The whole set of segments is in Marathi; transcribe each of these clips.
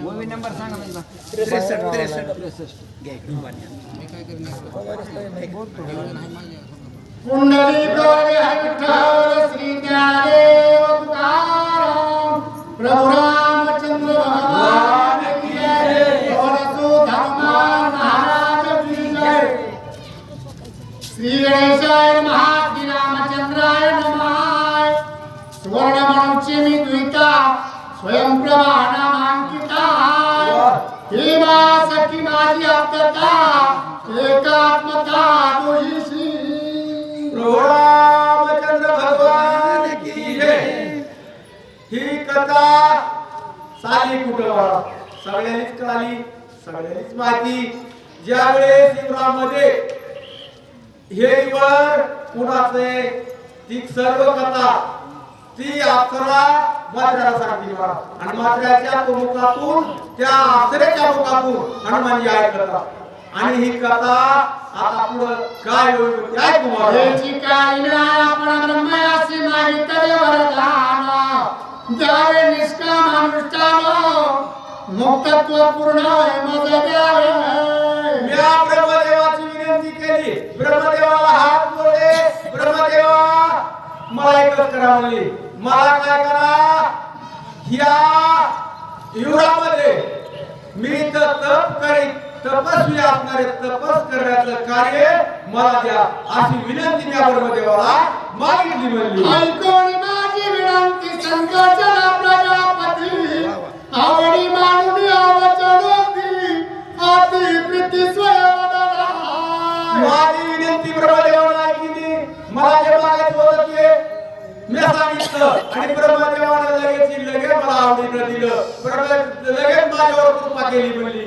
मूवी नंबर सांगा म्हणजे कुंडली गौरी विठ्ठल श्री ज्ञानदेव तुकाराम प्रभु रामचंद्र मा सखी माझी आप्तता एकात्मता दोहीशी प्रभू रामचंद्र भगवान की ही कथा साली कुठं? सगळ्यांनीच कळाली सगळ्यांनीच माहिती. ज्यावेळेस शिवरामध्ये हे वर कुणाचे? ती सर्व कथा ती अप्सरा आणि मुखातून त्या अप्सरेच्या मुखातून हनुमानजी ऐकतात आणि ही कथा आता पुढं काय होईल तुम्हाला याची नाही आपण ब्रह्मयासी मागितले वरदान द्यावे निष्काम अनुष्ठान मुक्तत्व पूर्ण मज द्यावे. मी या ब्रह्मदेवाची विनंती केली. ब्रह्मदेवाला हात जोडले. ब्रह्मदेवा मला एकच करा म्हणली. मला काय करा? ह्या युगामध्ये मी तर तप करीन. तपस्वी असणारे तपस करण्याचं कार्य मला द्या. अशी विनंती मी या मागितली म्हणली. आणि ब्रह्मदेवाने लगेच लगेच मला आवडीनं दिलं ब्रह्म लगेच माझ्यावर कृपा केली म्हणली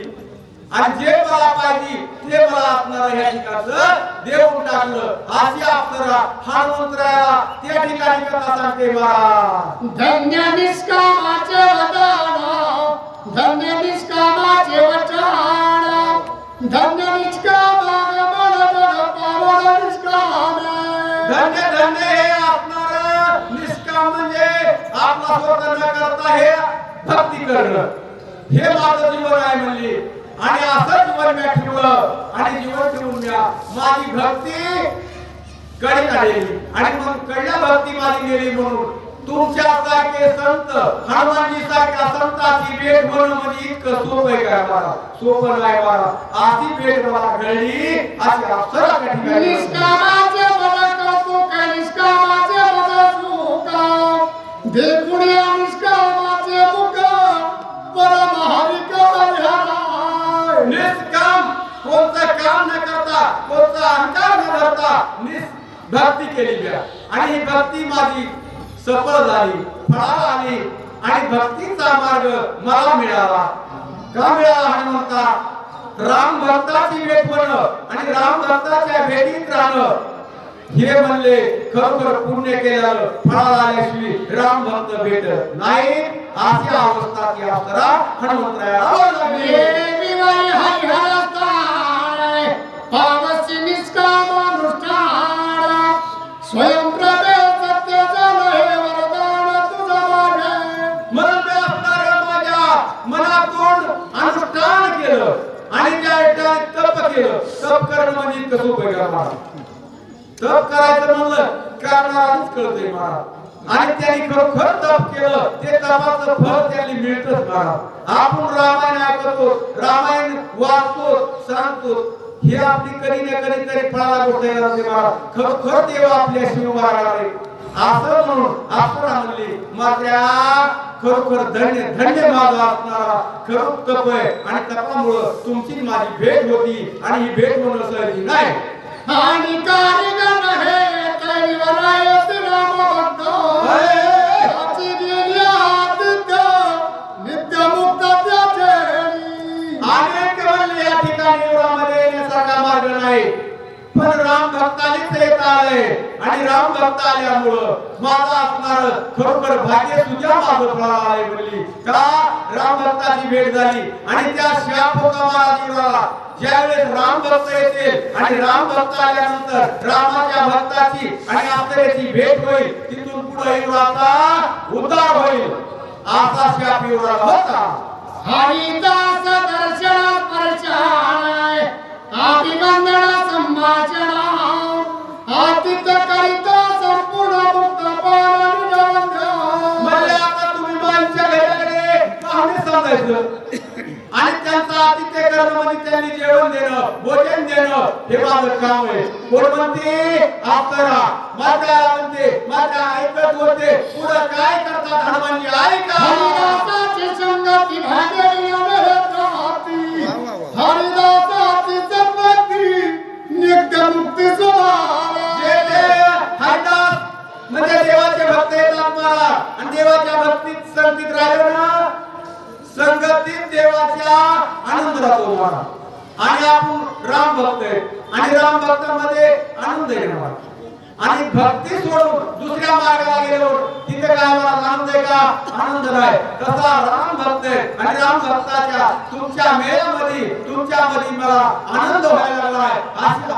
आणि जे मला पाहिजे ते मला असणार ह्या ठिकाणचं देऊन टाकलं अशी अप्सरा हनुमंतराया त्या ठिकाणी कथा सांगते मला धन्य निष्कामाचे वदन धन्य निष्कामाचे वचन धन्य निष्कामा मन जग पावन निष्कामे धन्य धन्य हे असणार सेवा म्हणजे आपला स्वतः करता हे भक्ती करणं हे माझं जीवन आहे म्हणली आणि असं जीवन मी ठेवलं आणि जीवन ठेवून द्या माझी भक्ती कडे आलेली आणि मग कडल्या भक्ती माझी गेली म्हणून तुमच्या सारखे संत हनुमानजी सारख्या संताची भेट म्हणून म्हणजे इतकं सोपं आहे काय मला सोपं नाही मला अशी भेट मला घडली अशी अक्षरा त्या काम न करता कोणता अहंकार न धरता भक्ती केली आणि ही भक्ती माझी सफल झाली फळाला आली आणि भक्तीचा मार्ग मला मिळाला. का मिळाला हनुमंता? राम भक्ताची भेट होणं आणि राम भक्ताच्या भेटीत राहणं. हे म्हणले खरोखर पुण्य केलेलं फळाला आल्याशिवाय राम भक्त भेट नाही अशी अवस्था ती अप्सरा हनुमंतरायाला लागली म्हणजे आणि तप केलं. तप करणं म्हणजे कसं सोपं आहे तप करायचं म्हणलं करणाराच कळतंय महाराज. आणि त्यांनी खरोखर तप केलं. ते तपाचं फळ त्यांनी मिळतच महाराज. आपण रामायण ऐकतो रामायण वाचतो सांगतो. हे आपली कधी ना कधी तरी फळाला गोठायला येणार महाराज. खरोखर देव आपल्या शिवमारा आहे असं म्हणून आपण आणले मात्र्या खरोखर धन्य धन्य माझा असणारा खरं तप आहे आणि तपामुळं तुमची माझी भेट होती आणि ही भेट म्हणून सहली नाही. आणि हे राम भक्त नित्य मुक्त त्याचे अनेक म्हणले या ठिकाणी येण्यासारखा मार्ग नाही. पण राम भक्तानेच येत आले आणि राम भक्त आल्यामुळं माझं असणार खरोखर भाग्य तुझ्या माझं मागं आहे म्हणली का? राम भक्ताची भेट झाली. आणि त्या श्यापोका महाराजीला ज्यावेळेस राम भक्त येते आणि राम भक्त आल्यानंतर रामाच्या भक्ताची आणि आपल्याची भेट होईल तिथून पुढे युवराचा उद्धार होईल. आता शाप युवराला होता हरिदास दर्शन स्पर्शाय आदिवंदन संभाषण त्यांनी जेवण देणं भोजन देणं हे माझं काम आहे. कोण म्हणते? अप्सरा माझ्या म्हणते माझ्या ऐकत होते. पुढं काय करतात हनुमानजी? ऐका. हरिदासाची संगती भागेली अमरत्वाती हरिदासाची संगती नित्य मुक्ती आणि भक्तामध्ये आनंद आहे आणि भक्ती सोडून दुसऱ्या मार्गाला गेलो तिथे काय मला आनंद आहे का आनंद नाही तसा राम भक्त आणि राम भक्ताच्या तुमच्या मेळ्यामध्ये तुमच्या मध्ये मला आनंद व्हायला लागलाय अशी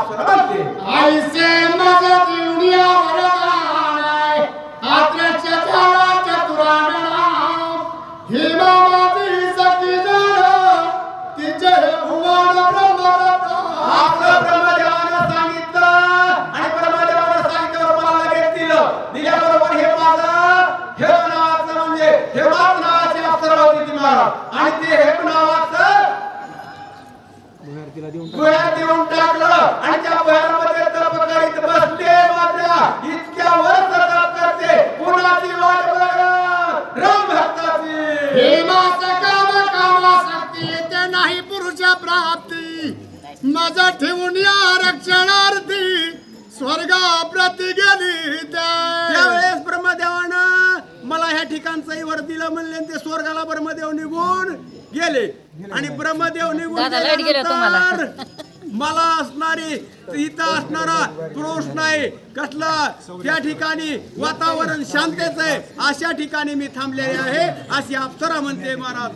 गुह्यात देऊन टाकलं आणि त्या गुह्यामध्ये तप करीत बसले माझ्या इतक्या वर्ष करते. कुणाची वाट बघ राम भक्ताची हेमा सकाम कामा शक्ती ते नाही पुरुष प्राप्ती. मज ठेवून या रक्षणार्थी स्वर्गा प्रति गेली ते त्यावेळेस ब्रह्मदेवानं मला ह्या ठिकाणचं वर दिलं म्हणले आणि ते स्वर्गाला ब्रह्मदेव निघून गेले. आणि ब्रह्मदेव निघून दादा, लाइट गेलं तुम्हाला. गेल्यानंतर मला असणारी इथं असणारा पुरुष नाही कसला? त्या ठिकाणी वातावरण शांतेच आहे अशा ठिकाणी मी थांबलेले आहे अशी अप्सरा म्हणते महाराज.